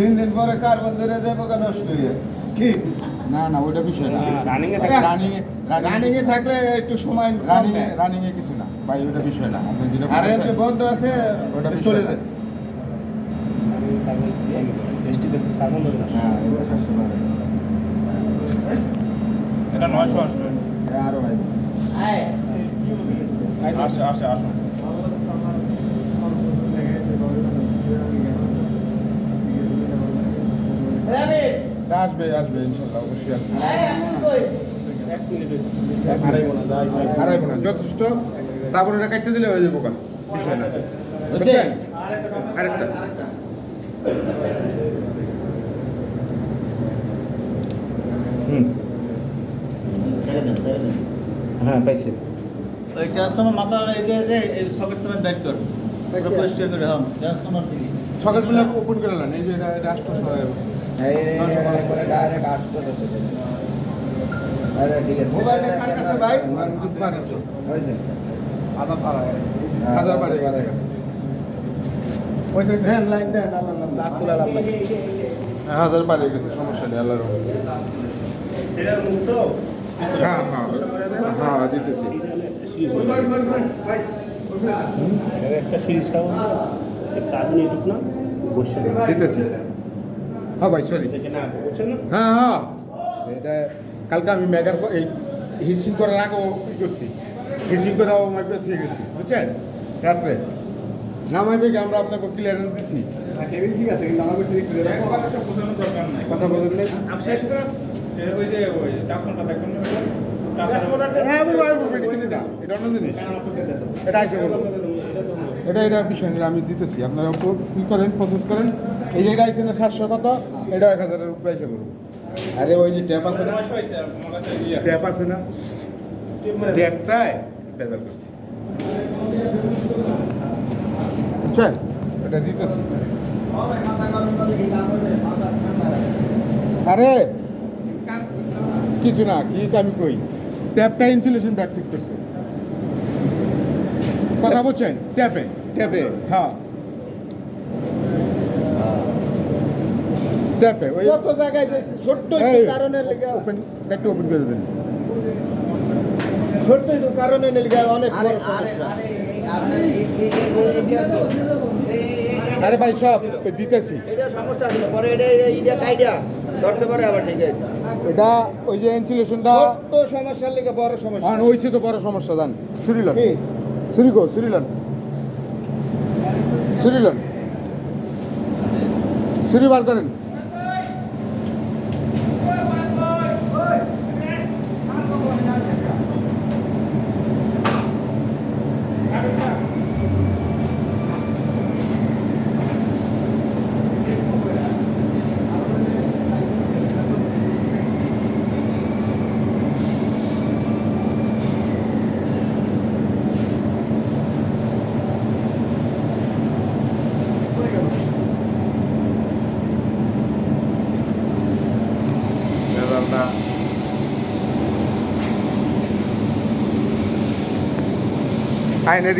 তিন দিন পরে কার্বন ধরে যাব কেন নষ্ট হয়ে কি? না না ওইটা বিষয় না। রানিং এ রানিং রানিং এ থাকলে একটু সময় রানিং। রানিং এ কিছু না। ভাই ওইটা বিষয় না। আপনি যেটা আর এমনি বন্ধ আছে ওটা চলে। যায়। বৃষ্টিতে কার্বন ধরে হ্যাঁ এটা নয়শো আসবে। এ আরও ভাই। আসে আসে আসো এটা আসবে আসবে ইনশাল্লাহ অবশ্যই আসবে। না, না যথেষ্ট। তারপরে এটা কাটতে দিলে হয়ে যাব কাজ বিষয় না। বুঝছেন? আরেকটা। হ্যাঁ পাইছে। ওই ট্রান্সফর্মার মাথা এই যে এই সকেট তুমি বের কর। পুরো পরিষ্কার করে। হ্যাঁ ট্রান্সফর্মার দিবি। সকেটগুলো ওপেন করে নেন এই যে এটা এটা আশপাশ হাজার বাড়ে গেছে হাজার বাড়ে গেছে সমস্যা নেই আল্লাহর হ্যাঁ হ্যাঁ হ্যাঁ দিতেছি একটা সিরিজ দিতেছি। হ্যাঁ ভাই সরি হ্যাঁ হ্যাঁ এটা কালকে আমি মেগার এই হিসিং করার আগেও ই করছি হিসিং করাও মাইপে থেকে গেছি বুঝছেন? রাত্রে। না মাইপে কি আমরা আপনাকে ক্লিয়ারেন্স দিছি। নাই। কথা বলেন নাই? আমি শেষ হয়েছে না? এ ওই যে ওই টাকনটা না ওই যে? ট্রান্সফর্মারটা- হ্যাঁ বলব এটা এটা। বলব। এটা এটা বিষয় নেই আমি দিতেছি। আপনারা ই করেন প্রসেস করেন। এই যে এটা না সাতশো কত? এটা এক হাজারের উপরে এসে করব আরে ওই যে ট্যাপ আছে না। ট্যাপ আছে না? ট্যাপটায় বেজার করছি। বুঝছেন? এটা দিতেছি। আরে! কিছু না, কি আমি কই? ট্যাপটা ইনসুলেশন ব্যাক ফিট করছে। কথা বলছেন? ট্যাপে। হ্যাঁ ট্যাপে ওই কত জায়গায় যে ছোট্ট লেগে ওপেন একটু ওপেন করে দেন। ছোট্ট একটু কারণের লেগে অনেক বড় সমস্যা। আরে ভাই সব দিতেছি। এটা সমস্যা ছিল পরে এটা ধরতে পারে আবার ঠিক আছে। এটা ওই যে ইনসুলেশনটা ছোট্ট সমস্যার লেগে বড় সমস্যা। হ্যাঁ ওইছে তো বড় সমস্যা জান। সুরিলন? সুরিগো সুরিলন সুরিলন সুরি বার করেন। আইনের